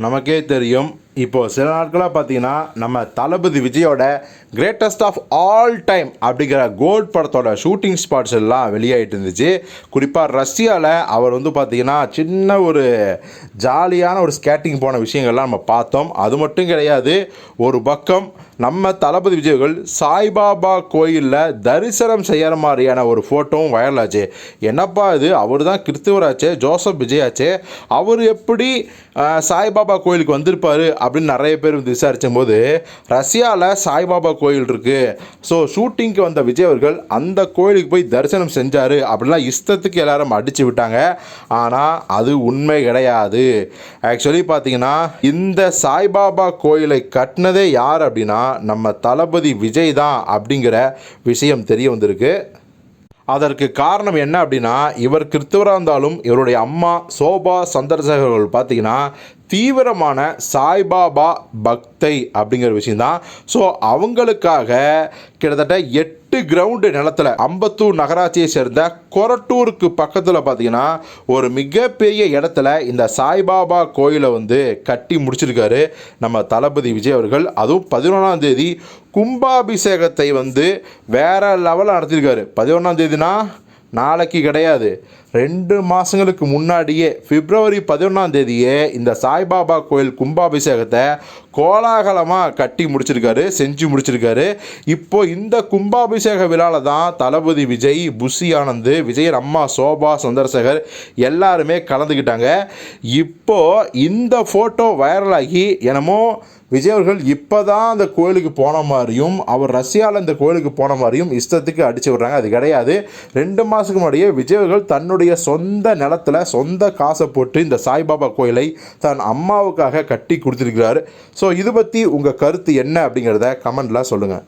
நமக்கே தெரியும் இப்போது சில நாட்களாக பார்த்தீங்கன்னா நம்ம தளபதி விஜயோட கிரேட்டஸ்ட் ஆஃப் ஆல் டைம் அப்படிங்கிற கோல்ட் படத்தோட ஷூட்டிங் ஸ்பாட்ஸ் எல்லாம் வெளியாகிட்டு இருந்துச்சு. குறிப்பாக ரஷ்யாவில் அவர் வந்து பார்த்திங்கன்னா சின்ன ஒரு ஜாலியான ஒரு ஸ்கேட்டிங் போன விஷயங்கள்லாம் நம்ம பார்த்தோம். அது மட்டும் கிடையாது ஒரு பக்கம் நம்ம தளபதி விஜய்கள் சாய்பாபா கோயிலில் தரிசனம் செய்கிற மாதிரியான ஒரு ஃபோட்டோவும் வைரல் என்னப்பா இது? அவர் தான் கிறிஸ்துவராச்சே ஜோசப் விஜயாச்சே. அவர் எப்படி சாய்பாபா கோயிலுக்கு வந்திருப்பார் அப்படின்னு நிறைய பேர் வந்து விசாரிச்சும் போது ரஷ்யாவில் சாய்பாபா கோயில் இருக்குது ஸோ ஷூட்டிங்க்கு வந்த விஜய் அவர்கள் அந்த கோயிலுக்கு போய் தரிசனம் செஞ்சார் அப்படிலாம் இஷ்டத்துக்கு எல்லாரும் அடித்து விட்டாங்க. ஆனால் அது உண்மை கிடையாது. ஆக்சுவலி பார்த்தீங்கன்னா இந்த சாய்பாபா கோயிலை கட்டினதே யார் அப்படின்னா நம்ம தளபதி விஜய் தான் அப்படிங்கிற விஷயம் தெரிய வந்திருக்கு. அதற்கு காரணம் என்ன அப்படின்னா இவர் கிறிஸ்தவராக இருந்தாலும் இவருடைய அம்மா சோபா சந்திரசேகர்கள் பார்த்தீங்கன்னா தீவிரமான சாய்பாபா பக்தை அப்படிங்கிற விஷயந்தான் ஸோ அவங்களுக்காக கிட்டத்தட்ட எட்டு கிரவுண்டு நிலத்தில் அம்பத்தூர் நகராட்சியை சேர்ந்த கொரட்டூருக்கு பக்கத்தில் பார்த்தீங்கன்னா ஒரு மிகப்பெரிய இடத்துல இந்த சாய்பாபா கோயிலை வந்து கட்டி முடிச்சிருக்காரு நம்ம தளபதி விஜய் அவர்கள். அதுவும் பதினொன்றாம் தேதி கும்பாபிஷேகத்தை வந்து வேற லெவலில் நடத்தியிருக்காரு பதினொன்றாம் தேதினா நாளைக்கு கிடையாது. ரெண்டு மாதங்களுக்கு முன்னாடியே பிப்ரவரி பதினொன்றாம் தேதியே இந்த சாய்பாபா கோயில் கும்பாபிஷேகத்தை கோலாகலமாக கட்டி முடிச்சிருக்காரு செஞ்சு முடிச்சிருக்காரு. இப்போ இந்த கும்பாபிஷேக விழாவில் தான் தளபதி விஜய் புஷி ஆனந்த் விஜயன் அம்மா சோபா சந்திரசேகர் எல்லாருமே கலந்துக்கிட்டாங்க இப்போது இந்த ஃபோட்டோ வைரலாகி என்னமோ விஜய் அவர்கள் இப்போ தான் அந்த கோயிலுக்கு போன மாதிரியும் அவர் ரஷ்யாவில் இந்த கோயிலுக்கு போன மாதிரியும் இஷ்டத்துக்கு அடிச்சு விடுறாங்க. அது கிடையாது. ரெண்டு மாதம் மாதத்துக்கு முன்னாடியே விஜய் தன்னுடைய சொந்த நிலத்தில் சொந்த காசை போட்டு இந்த சாய்பாபா கோயிலை தன் அம்மாவுக்காக கட்டி கொடுத்துருக்கிறாரு. ஸோ இது பற்றி உங்கள் கருத்து என்ன அப்படிங்கிறத கமெண்டில் சொல்லுங்கள்